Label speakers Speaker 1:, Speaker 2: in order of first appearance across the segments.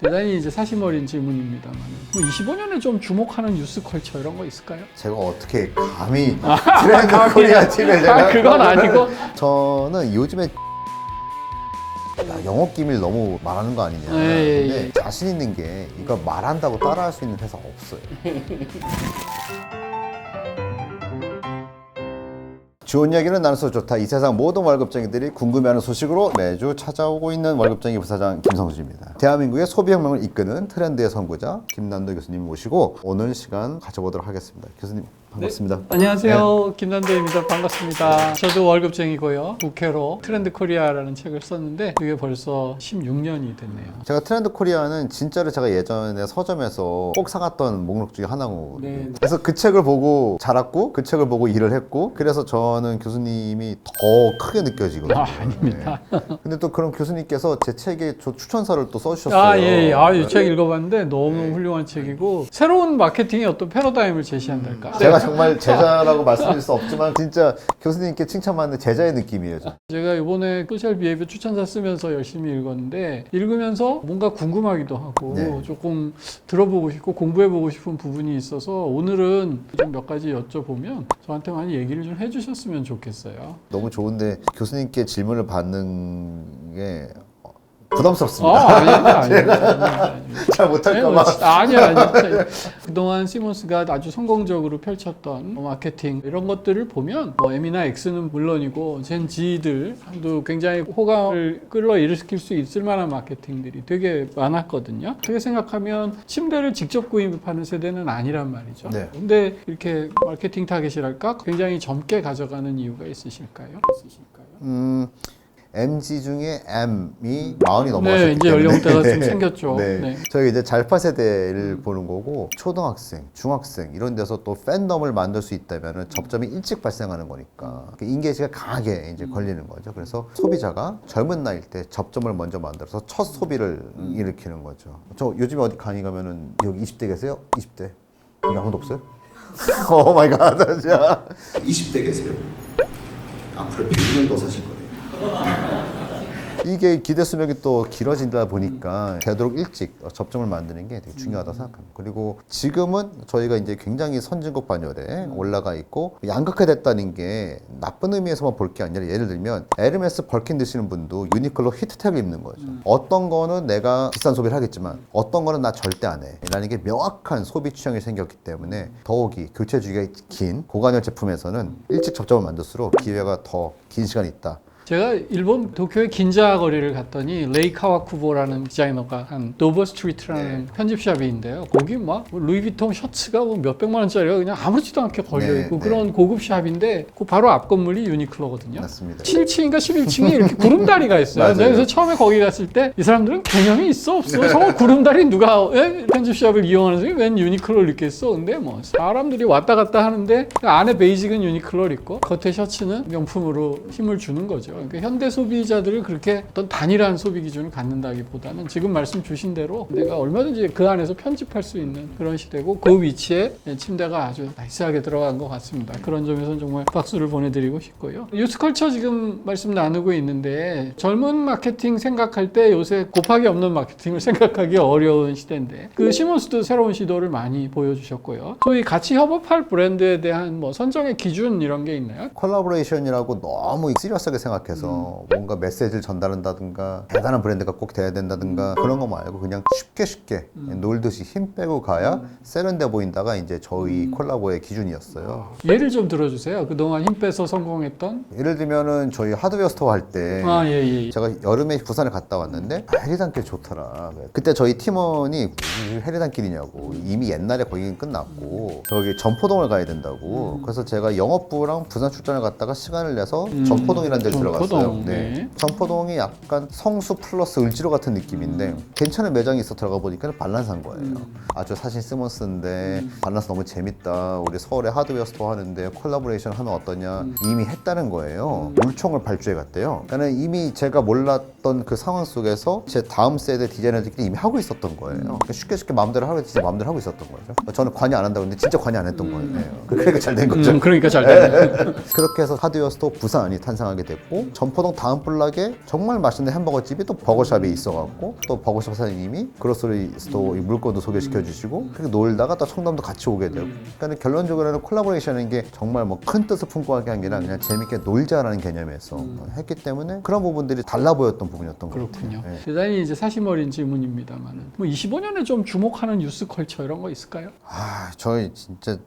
Speaker 1: 대단히 이제 사심 어린 질문입니다만 뭐 25년에 좀 주목하는 뉴스 컬처 이런 거 있을까요?
Speaker 2: 제가 어떻게 감히 트렌드 코리아 팀을 제가
Speaker 1: 아, 그건 아니고
Speaker 2: 저는 요즘에 야, 영업 기밀 너무 말하는 거 아니냐.
Speaker 1: 예, 예,
Speaker 2: 근데
Speaker 1: 예.
Speaker 2: 자신 있는 게 이거 말한다고 따라할 수 있는 회사 없어요. 좋은 이야기는 나눠서 좋다. 이 세상 모든 월급쟁이들이 궁금해하는 소식으로 매주 찾아오고 있는 월급쟁이 부사장 김성수입니다. 대한민국의 소비혁명을 이끄는 트렌드의 선구자 김난도 교수님 모시고 오늘 시간 가져보도록 하겠습니다. 교수님 반갑습니다.
Speaker 1: 안녕하세요 김난도입니다 반갑습니다 저도 월급쟁이고요 국회로 트렌드 코리아라는 책을 썼는데 그게 벌써 16년이 됐네요
Speaker 2: 제가 트렌드 코리아는 진짜로 제가 예전에 서점에서 꼭 사갔던 목록 중에 하나거든요.
Speaker 1: 네.
Speaker 2: 그래서 그 책을 보고 자랐고 그 책을 보고 일을 했고 그래서 저는 교수님이 더 크게 느껴지거든요.
Speaker 1: 아, 아닙니다.
Speaker 2: 네. 근데 또 그런 교수님께서 제 책에 저 추천사를 또 써주셨어요.
Speaker 1: 아, 예, 예. 아, 이
Speaker 2: 네.
Speaker 1: 책 읽어봤는데 너무 훌륭한 책이고 새로운 마케팅의 어떤 패러다임을 제시한달까.
Speaker 2: 제가 정말 제자라고 말씀드릴 수 없지만 진짜 교수님께 칭찬받는 제자의 느낌이에요. 저.
Speaker 1: 제가 이번에 소셜 비헤이비어 추천사 쓰면서 열심히 읽었는데 읽으면서 뭔가 궁금하기도 하고
Speaker 2: 네.
Speaker 1: 조금 들어보고 싶고 공부해보고 싶은 부분이 있어서 오늘은 좀 몇 가지 여쭤보면 저한테 많이 얘기를 좀 해주셨으면 좋겠어요.
Speaker 2: 너무 좋은데 교수님께 질문을 받는 게 부담스럽습니다.
Speaker 1: 아닙니다, 아닙니다. 아닙니다.
Speaker 2: 잘 못할까봐.
Speaker 1: 아니요, 아니요. 그동안 시몬스가 아주 성공적으로 펼쳤던 뭐 마케팅 이런 것들을 보면 뭐 M이나 X는 물론이고 젠 G들도 굉장히 호감을 끌어 일으킬 수 있을 만한 마케팅들이 되게 많았거든요. 어떻게 생각하면 침대를 직접 구입하는 세대는 아니란 말이죠.
Speaker 2: 네.
Speaker 1: 근데 이렇게 마케팅 타겟이랄까 굉장히 젊게 가져가는 이유가 있으실까요? 있으실까요?
Speaker 2: 음, MG 중에 M이 마흔이 넘어갔기
Speaker 1: 네, 이제
Speaker 2: 때문에
Speaker 1: 연령대가 좀 생겼죠.
Speaker 2: 네.
Speaker 1: 네.
Speaker 2: 저희 이제 잘파 세대를 보는 거고 초등학생, 중학생 이런 데서 또 팬덤을 만들 수 있다면 접점이 일찍 발생하는 거니까 그 인게이지가 강하게 이제 걸리는 거죠. 그래서 소비자가 젊은 나이일 때 접점을 먼저 만들어서 첫 소비를 일으키는 거죠. 저 요즘에 어디 강의 가면은 여기 20대 계세요? 20대 여기 아무도 없어요? 오 마이 갓 진짜
Speaker 3: 20대 계세요. 앞으로 100년 더 사실 거예요.
Speaker 2: 이게 기대 수명이 또 길어진다 보니까 되도록 일찍 접점을 만드는 게 되게 중요하다고 생각합니다. 그리고 지금은 저희가 이제 굉장히 선진국 반열에 올라가 있고 양극화됐다는 게 나쁜 의미에서만 볼 게 아니라 예를 들면 에르메스 벌킨 드시는 분도 유니클로 히트텍을 입는 거죠. 어떤 거는 내가 비싼 소비를 하겠지만 어떤 거는 나 절대 안 해. 라는 게 명확한 소비 취향이 생겼기 때문에 더욱이 교체 주기가 긴 고관열 제품에서는 일찍 접점을 만들수록 기회가 더 긴 시간이 있다.
Speaker 1: 제가 일본 도쿄의 긴자 거리를 갔더니 레이 카와쿠보라는 디자이너가 한 도버 스트리트라는 편집샵인데요. 거기 막 루이비통 셔츠가 뭐 몇백만 원짜리가 그냥 아무렇지도 않게 걸려
Speaker 2: 네,
Speaker 1: 있고
Speaker 2: 네.
Speaker 1: 그런 고급 샵인데 그 바로 앞 건물이 유니클로거든요.
Speaker 2: 맞습니다.
Speaker 1: 7층인가 11층에 이렇게 구름다리가
Speaker 2: 있어요.
Speaker 1: 그래서 처음에 거기 갔을 때 이 사람들은 개념이 있어 없어. 저거 구름다리 누가 예? 편집샵을 이용하는 사람이 웬 유니클로를 입겠어. 근데 뭐 사람들이 왔다 갔다 하는데 안에 베이직은 유니클로를 입고 겉에 셔츠는 명품으로 힘을 주는 거죠. 그러니까 현대 소비자들을 그렇게 어떤 단일한 소비 기준을 갖는다기보다는 지금 말씀 주신 대로 내가 얼마든지 그 안에서 편집할 수 있는 그런 시대고 그 위치에 침대가 아주 나이스하게 들어간 것 같습니다. 그런 점에서는 정말 박수를 보내드리고 싶고요. 뉴스컬처 지금 말씀 나누고 있는데 젊은 마케팅 생각할 때 요새 곱하기 없는 마케팅을 생각하기 어려운 시대인데 그 시몬스도 새로운 시도를 많이 보여주셨고요. 소위 같이 협업할 브랜드에 대한 뭐 선정의 기준 이런 게 있나요?
Speaker 2: 콜라보레이션이라고 너무 시리어스하게 생각해 서 뭔가 메시지를 전달한다든가 대단한 브랜드가 꼭 돼야 된다든가 그런 거 말고 그냥 쉽게 쉽게 놀듯이 힘 빼고 가야 세련돼 보인다가 이제 저희 콜라보의 기준이었어요.
Speaker 1: 예를 좀 들어주세요. 그동안 힘 빼서 성공했던
Speaker 2: 예를 들면은 저희 하드웨어 스토어 할 때
Speaker 1: 아 예 예.
Speaker 2: 제가 여름에 부산에 갔다 왔는데 아, 해리단길 좋더라. 그때 저희 팀원이 무슨 해리단길이냐고 이미 옛날에 거기는 끝났고 저기 점포동을 가야 된다고. 그래서 제가 영업부랑 부산 출장을 갔다가 시간을 내서
Speaker 1: 음,
Speaker 2: 점포동이라는 데를
Speaker 1: 점포동,
Speaker 2: 들어갔어요.
Speaker 1: 네.
Speaker 2: 점포동이 약간 성수 플러스 을지로 같은 느낌인데 괜찮은 매장이 있어 들어가 보니까 발란사인 거예요. 아주 사실 쓰면쓰는데 발란스 너무 재밌다. 우리 서울에 하드웨어 스토어 하는데 콜라보레이션 하면 어떠냐. 이미 했다는 거예요. 물총을 발주해 갔대요. 그러니까 이미 제가 몰랐던 그 상황 속에서 제 다음 세대 디자이너들끼리 이미 하고 있었던 거예요. 그러니까 쉽게 쉽게 마음대로 하고 진짜 마음대로 하고 있었던 거죠. 저는 관여 안 한다고 했는데 진짜 관여 안 했던 거예요. 그러니까 잘 된 거죠.
Speaker 1: 음, 그러니까 잘 되네.
Speaker 2: 그렇게 해서 하드웨어 스토어 부산이 탄생하게 됐고 가고 전포동 다음 블락에 정말 맛있는 햄버거 집이 또 버거샵이 있어갖고 또 버거샵 사장님이 그로서리 스토어 이 물건도 소개시켜 주시고 그렇게 놀다가 또 청담도 같이 오게 되고 그러니까 결론적으로는 콜라보레이션인 게 정말 뭐 큰 뜻을 품고 한게 아니라 그냥 재밌게 놀자라는 개념에서 했기 때문에 그런 부분들이 달라 보였던 부분이었던 것
Speaker 1: 그렇군요.
Speaker 2: 같아요. 네.
Speaker 1: 대단히 이제 사심 어린 질문입니다만은 뭐 25년에 좀 주목하는 뉴스 컬처 이런 거 있을까요?
Speaker 2: 아, 저희 진짜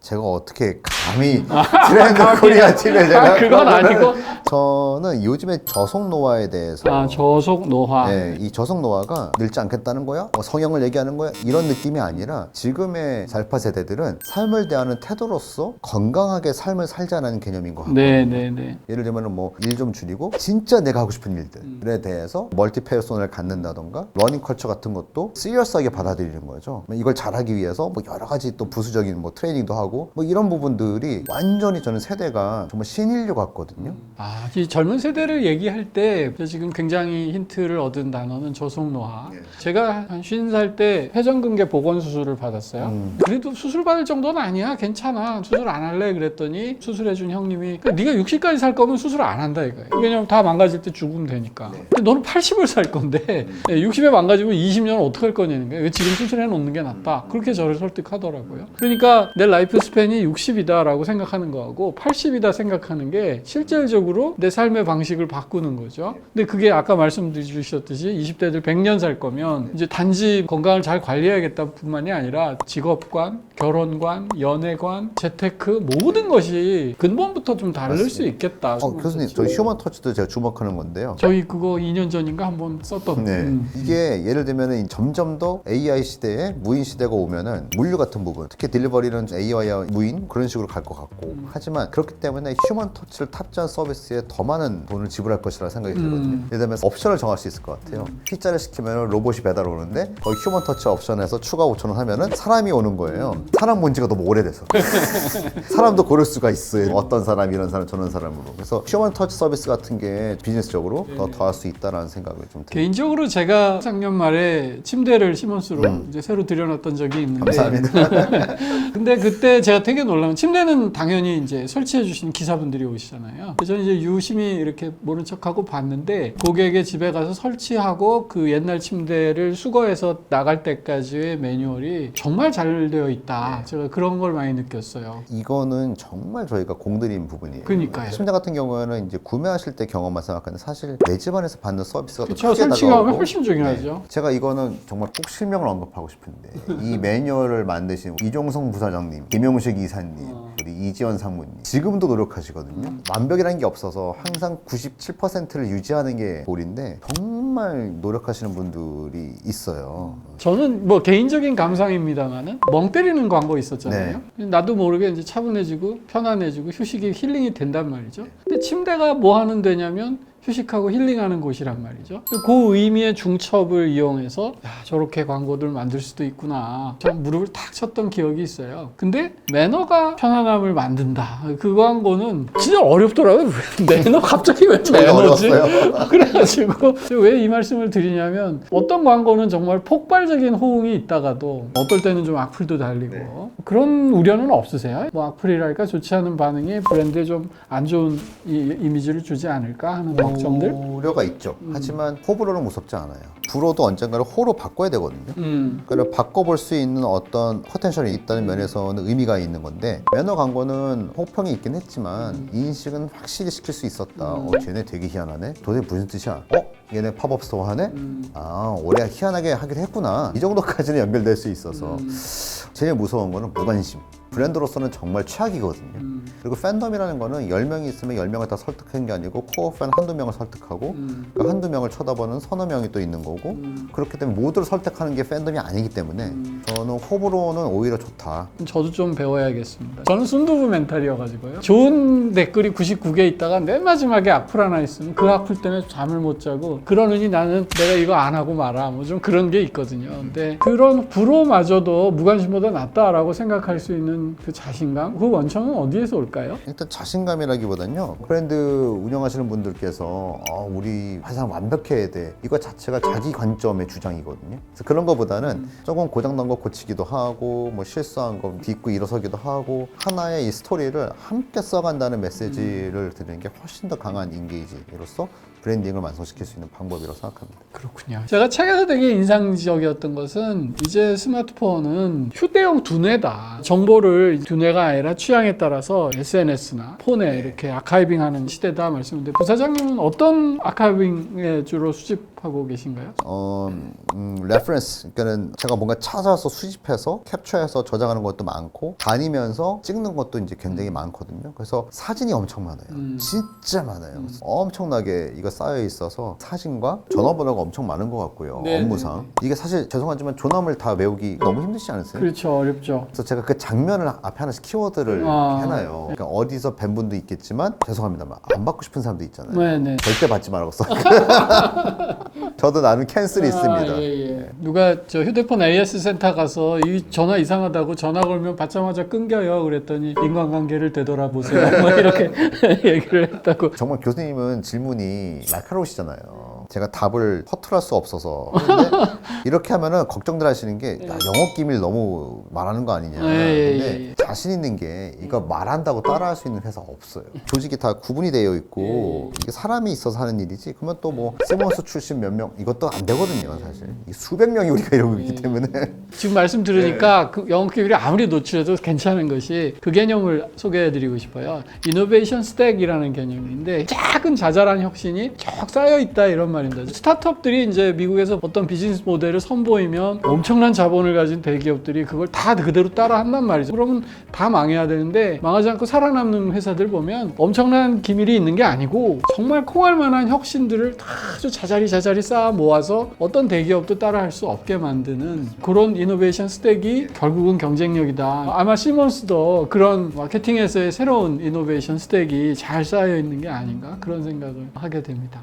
Speaker 2: 제가 어떻게 감히 트렌드 코리아 팀에 제가
Speaker 1: 아, 그건 아니고
Speaker 2: 저는 요즘에 저속 노화에 대해서
Speaker 1: 아 저속 노화.
Speaker 2: 네, 이 저속 노화가 늙지 않겠다는 거야? 뭐 성형을 얘기하는 거야? 이런 느낌이 아니라 지금의 잘파 세대들은 삶을 대하는 태도로서 건강하게 삶을 살자는 개념인 것 같아요.
Speaker 1: 네, 네, 네.
Speaker 2: 예를 들면 뭐일 좀 줄이고 진짜 내가 하고 싶은 일들에 대해서 멀티페어손을 갖는다던가 러닝 컬처 같은 것도 시리어스하게 받아들이는 거죠. 이걸 잘하기 위해서 뭐 여러 가지 또 부수적인 뭐 트레이닝도 하고 뭐 이런 부분들이 완전히 저는 세대가 정말 신인류 같거든요.
Speaker 1: 아, 이 젊은 세대를 얘기할 때 지금 굉장히 힌트를 얻은 단어는 저속노화. 제가 한 50살 때 회전근개 복원 수술을 받았어요.
Speaker 2: 음.
Speaker 1: 그래도 수술 받을 정도는 아니야. 괜찮아. 수술 안 할래. 그랬더니 수술해준 형님이 "그 네가 60까지 살 거면 수술 안 한다 이거예요. 왜냐면 다 망가질 때 죽으면 되니까. 근데 너는 80을 살 건데 60에 망가지면 20년 어떻게 할 거냐는 거예요. 왜 지금 수술해 놓는 게 낫다. 그렇게 저를 설득하더라고요. 그러니까 내 라이프 스팬이 60이다라고 생각하는 거하고 80이다 생각하는 게 실질적으로 내 삶의 방식을 바꾸는 거죠. 근데 그게 아까 말씀드리셨듯이 20대들 100년 살 거면 이제 단지 건강을 잘 관리해야겠다 뿐만이 아니라 직업관, 결혼관, 연애관, 재테크 모든 것이 근본부터 좀 다를 수
Speaker 2: 맞습니다.
Speaker 1: 있겠다.
Speaker 2: 어, 교수님, 저 휴먼 터치도 제가 주목하는 건데요.
Speaker 1: 저희 그거 2년 전인가 한번 썼던
Speaker 2: 네.
Speaker 1: 음.
Speaker 2: 이게 예를 들면은 점점 더 AI 시대에 무인 시대가 오면은 물류 같은 부분, 특히 딜리버리는 AI 와 무인 그런 식으로 갈 것 같고
Speaker 1: 음.
Speaker 2: 하지만 그렇기 때문에 휴먼 터치를 탑재한 서비스에 더 많은 돈을 지불할 것이라 생각이 들거든요.
Speaker 1: 음.
Speaker 2: 예를 들면 옵션을 정할 수 있을 것 같아요. 피자를 시키면 로봇이 배달 오는데 거기 휴먼 터치 옵션에서 추가 5천 원 하면은 사람이 오는 거예요. 사람 본 지가 너무 오래돼서. 사람도 고를 수가 있어요. 어떤 사람, 이런 사람, 저런 사람으로. 그래서 휴먼 터치 서비스 같은 게 비즈니스적으로 더 더할 수 있다라는 생각을 좀 들어요.
Speaker 1: 개인적으로 제가 작년 말에 침대를 시몬스로 이제 새로 들여놨던 적이 있는데
Speaker 2: 음. 감사합니다.
Speaker 1: 근데 그때 제가 되게 놀라면 침대는 당연히 이제 설치해 주신 기사분들이 오시잖아요. 저는 이제 유심히 이렇게 모른 척하고 봤는데 고객의 집에 가서 설치하고 그 옛날 침대를 수거해서 나갈 때까지의 매뉴얼이 정말 잘 되어 있다. 제가 그런 걸 많이 느꼈어요.
Speaker 2: 이거는 정말 저희가 공들인 부분이에요.
Speaker 1: 그러니까요.
Speaker 2: 침대 같은 경우에는 이제 구매하실 때 경험만 생각하는데 사실 내 집안에서 받는 서비스가 더
Speaker 1: 그렇죠.
Speaker 2: 크게
Speaker 1: 설치가
Speaker 2: 다가오고
Speaker 1: 훨씬 중요하죠.
Speaker 2: 네. 제가 이거는 정말 꼭 실명을 언급하고 싶은데 이 매뉴얼을 만드신 이종성 부사장님, 김용 식 이사님,
Speaker 1: 어.
Speaker 2: 우리 이지원 상무님 지금도 노력하시거든요. 완벽이라는 게 없어서 항상 97%를 유지하는 게 골인데 정말 노력하시는 분들이 있어요.
Speaker 1: 저는 뭐 개인적인 감상입니다만은 멍 때리는 광고 있었잖아요.
Speaker 2: 네.
Speaker 1: 나도 모르게 이제 차분해지고 편안해지고 휴식이 힐링이 된단 말이죠. 근데 침대가 뭐 하는 데냐면 휴식하고 힐링하는 곳이란 말이죠. 그 의미의 중첩을 이용해서 야, 저렇게 광고들 만들 수도 있구나. 참 무릎을 탁 쳤던 기억이 있어요. 근데 매너가 편안함을 만든다. 그 광고는 진짜 어렵더라고요. 왜 매너 갑자기 왜 매너지? 그래가지고 왜 이 말씀을 드리냐면 어떤 광고는 정말 폭발적인 호응이 있다가도 어떨 때는 좀 악플도 달리고 그런 우려는 없으세요? 뭐 악플이랄까 좋지 않은 반응이 브랜드에 좀 안 좋은 이, 이미지를 주지 않을까 하는 걱정들?
Speaker 2: 우려가 있죠. 하지만 호불호는 무섭지 않아요. 불호도 언젠가는 호로 바꿔야 되거든요.
Speaker 1: 음.
Speaker 2: 그러니까 바꿔볼 수 있는 어떤 포텐셜이 있다는 면에서는 의미가 있는 건데 매너 광고는 호평이 있긴 했지만 인식은 확실히 시킬 수 있었다. 어, 쟤네 되게 희한하네. 도대체 무슨 뜻이야? 어? 얘네 팝업 스토어 하네? 아, 올해 희한하게 하기로 했구나. 이 정도까지는 연결될 수 있어서 제일 무서운 거는 무관심. 브랜드로서는 정말 최악이거든요. 그리고 팬덤이라는 거는 10명이 있으면 10명을 다 설득한 게 아니고 코어 팬 한두 명을 설득하고 그 한두 명을 쳐다보는 서너 명이 또 있는 거고 그렇기 때문에 모두를 설득하는 게 팬덤이 아니기 때문에 저는 호불호는 오히려 좋다.
Speaker 1: 저도 좀 배워야겠습니다. 저는 순두부 멘탈이어가지고요. 좋은 댓글이 99개 있다가 맨 마지막에 악플 하나 있으면 그 악플 때문에 잠을 못 자고 그러느니 나는 내가 이거 안 하고 말아. 뭐 좀 그런 게 있거든요. 근데 그런 불호마저도 무관심보다 낫다라고 생각할 수 있는 있는 그 자신감, 그 원천은 어디에서 올까요?
Speaker 2: 일단 자신감이라기보단요 브랜드 운영하시는 분들께서 어, 우리 회사 완벽해야 돼. 이거 자체가 자기 관점의 주장이거든요. 그래서 그런 거보다는 조금 고장난 거 고치기도 하고 뭐 실수한 거 딛고 일어서기도 하고 하나의 이 스토리를 함께 써간다는 메시지를 드리는 게 훨씬 더 강한 인게이지로서 브랜딩을 완성시킬 수 있는 방법이라고 생각합니다
Speaker 1: 그렇군요. 제가 책에서 되게 인상적이었던 것은 이제 스마트폰은 휴대용 두뇌다. 정보를 두뇌가 아니라 취향에 따라서 SNS나 폰에 이렇게 아카이빙하는 시대다 말씀인데 부사장님은 어떤 아카이빙에 주로 수집하고 계신가요?
Speaker 2: 어, 음, 레퍼런스 그러니까는 제가 뭔가 찾아서 수집해서 캡처해서 저장하는 것도 많고 다니면서 찍는 것도 이제 굉장히 많거든요. 그래서 사진이 엄청 많아요.
Speaker 1: 음.
Speaker 2: 진짜 많아요. 그래서 엄청나게 이거 쌓여 있어서 사진과 전화번호가 엄청 많은 것 같고요.
Speaker 1: 네,
Speaker 2: 업무상 이게 사실 죄송하지만 존함을 다 외우기 너무 힘드시지 않으세요?
Speaker 1: 그렇죠. 어렵죠.
Speaker 2: 그래서 제가 그 장면을 앞에 하나씩 키워드를
Speaker 1: 아.
Speaker 2: 해놔요. 그러니까 어디서 뵌 분도 있겠지만 죄송합니다만 안 받고 싶은 사람도 있잖아요.
Speaker 1: 네 네.
Speaker 2: 절대 받지 말라고 써. 저도 나는 캔슬이 있습니다.
Speaker 1: 아, 예, 예. 누가 저 휴대폰 AS 센터 가서 이 전화 이상하다고 전화 걸면 받자마자 끊겨요. 그랬더니 인간관계를 되돌아보세요. 뭐 이렇게 얘기를 했다고.
Speaker 2: 정말 교수님은 질문이 날카로우시잖아요. 제가 답을 허투루 할 수 없어서 근데 이렇게 하면은 걱정들 하시는 게 야, 영업 기밀 너무 말하는 거 아니냐.
Speaker 1: 예, 예,
Speaker 2: 근데
Speaker 1: 예, 예.
Speaker 2: 자신 있는 게 이거 말한다고 따라할 수 있는 회사 없어요. 조직이 다 구분이 되어
Speaker 1: 예,
Speaker 2: 있고 이게 사람이 있어서 하는 일이지. 그러면 또뭐 시몬스 출신 몇 명 이것도 안 되거든요, 사실. 이게 수백 명이 우리가 이러고 있기
Speaker 1: 예.
Speaker 2: 때문에
Speaker 1: 지금 말씀 들으니까 그 영업 기밀이 아무리 노출해도 괜찮은 것이 그 개념을 소개해드리고 싶어요. 이노베이션 스택이라는 개념인데 작은 자잘한 혁신이 쭉 쌓여 있다 이런 말입니다. 스타트업들이 이제 미국에서 어떤 비즈니스 모델 을 선보이면 엄청난 자본을 가진 대기업들이 그걸 다 그대로 따라 한단 말이죠. 그러면 다 망해야 되는데 망하지 않고 살아남는 회사들 보면 엄청난 기밀이 있는 게 아니고 정말 콩할 만한 혁신들을 다 아주 자잘히 자잘히 쌓아 모아서 어떤 대기업도 따라 할 수 없게 만드는 그런 이노베이션 스택이 결국은 경쟁력이다. 아마 시몬스도 그런 마케팅에서의 새로운 이노베이션 스택이 잘 쌓여 있는 게 아닌가 그런 생각을 하게 됩니다.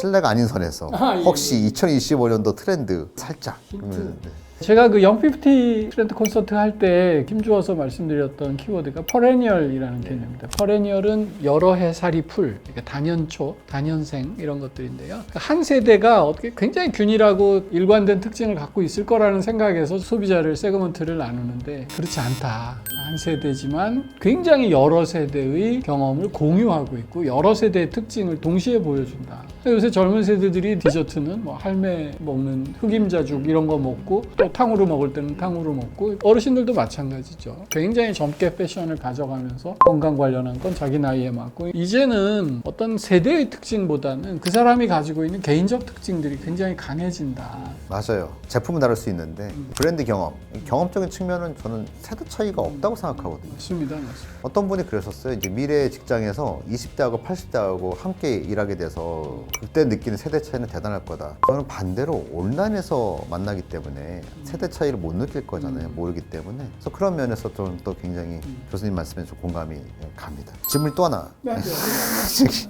Speaker 2: 신뢰가 아닌 선에서
Speaker 1: 아, 예,
Speaker 2: 혹시 2025년도 트렌드 살짝 그러면 네.
Speaker 1: 제가 그 영피프티 트렌드 콘서트 할 때 힘주어서 말씀드렸던 키워드가 퍼레니얼이라는 개념입니다. 퍼레니얼은 여러 해 살이 풀, 그러니까 단연초, 단연생 이런 것들인데요. 그러니까 한 세대가 어떻게 굉장히 균일하고 일관된 특징을 갖고 있을 거라는 생각에서 소비자를 세그먼트를 나누는데 그렇지 않다. 한 세대지만 굉장히 여러 세대의 경험을 공유하고 있고 여러 세대의 특징을 동시에 보여준다. 요새 젊은 세대들이 디저트는 뭐 할매 먹는 흑임자죽 이런 거 먹고 또 탕후루 먹을 때는 탕후루 먹고 어르신들도 마찬가지죠. 굉장히 젊게 패션을 가져가면서 건강 관련한 건 자기 나이에 맞고 이제는 어떤 세대의 특징보다는 그 사람이 가지고 있는 개인적 특징들이 굉장히 강해진다.
Speaker 2: 맞아요. 제품은 다를 수 있는데 브랜드 경험, 이 경험적인 측면은 저는 세대 차이가 없다고 생각하거든요.
Speaker 1: 맞습니다. 맞습니다.
Speaker 2: 어떤 분이 그러셨어요. 이제 미래 직장에서 20대하고 80대하고 함께 일하게 돼서 그때 느끼는 세대 차이는 대단할 거다. 저는 반대로 온라인에서 만나기 때문에 세대 차이를 못 느낄 거잖아요. 모르기 때문에. 그래서 그런 면에서 저는 또 굉장히 교수님 말씀에 좀 공감이 갑니다. 질문 또 하나.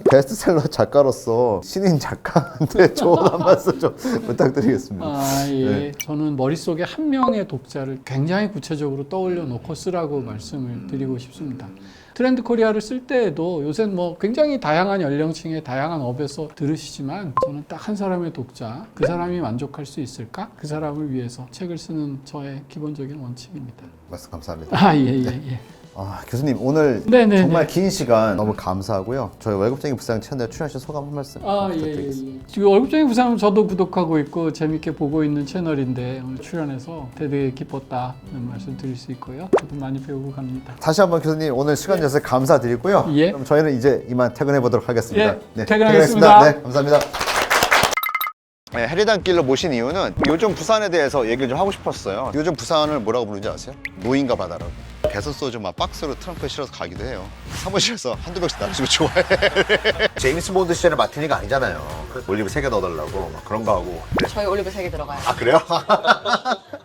Speaker 2: 베스트셀러 작가로서 신인 작가한테 조언 한 말씀 좀 부탁드리겠습니다.
Speaker 1: 아, 예.
Speaker 2: 네.
Speaker 1: 저는 머릿속에 한 명의 독자를 굉장히 구체적으로 떠올려 놓고 쓰라고 말씀을 드리고 싶습니다. 트렌드 코리아를 쓸 때에도 요새는 뭐 굉장히 다양한 연령층의 다양한 업에서 들으시지만 저는 딱 한 사람의 독자, 그 사람이 만족할 수 있을까? 그 사람을 위해서 책을 쓰는 저의 기본적인 원칙입니다.
Speaker 2: 말씀 감사합니다.
Speaker 1: 아, 예, 예, 예.
Speaker 2: 아, 교수님 오늘
Speaker 1: 네네.
Speaker 2: 정말 긴 시간 너무 감사하고요. 저희 월급쟁이 부상 채널 출연하신 소감 한 말씀
Speaker 1: 아, 예, 예,
Speaker 2: 부탁드리겠습니다.
Speaker 1: 예. 지금 월급쟁이 부산은 저도 구독하고 있고 재밌게 보고 있는 채널인데 오늘 출연해서 되게 기뻤다는 말씀 드릴 수 있고요. 저도 많이 배우고 갑니다.
Speaker 2: 다시 한번 교수님 오늘 시간 내서 감사드리고요.
Speaker 1: 예.
Speaker 2: 그럼 저희는 이제 이만 퇴근해 보도록 하겠습니다.
Speaker 1: 예, 퇴근하겠습니다.
Speaker 2: 네, 감사합니다. 네, 해리단길로 모신 이유는 요즘 부산에 대해서 얘기를 좀 하고 싶었어요. 요즘 부산을 뭐라고 부르는지 아세요? 노인과 바다라고. 개선 소주 막 박스로 트렁크에 실어서 가기도 해요. 사무실에서 한두 병씩 나눠주고 좋아해. 제임스 본드 시절의 마티니가 아니잖아요. 올리브 세 개 넣어달라고 막 그런 거 하고.
Speaker 4: 저희 올리브 3개 들어가요.
Speaker 2: 아 그래요?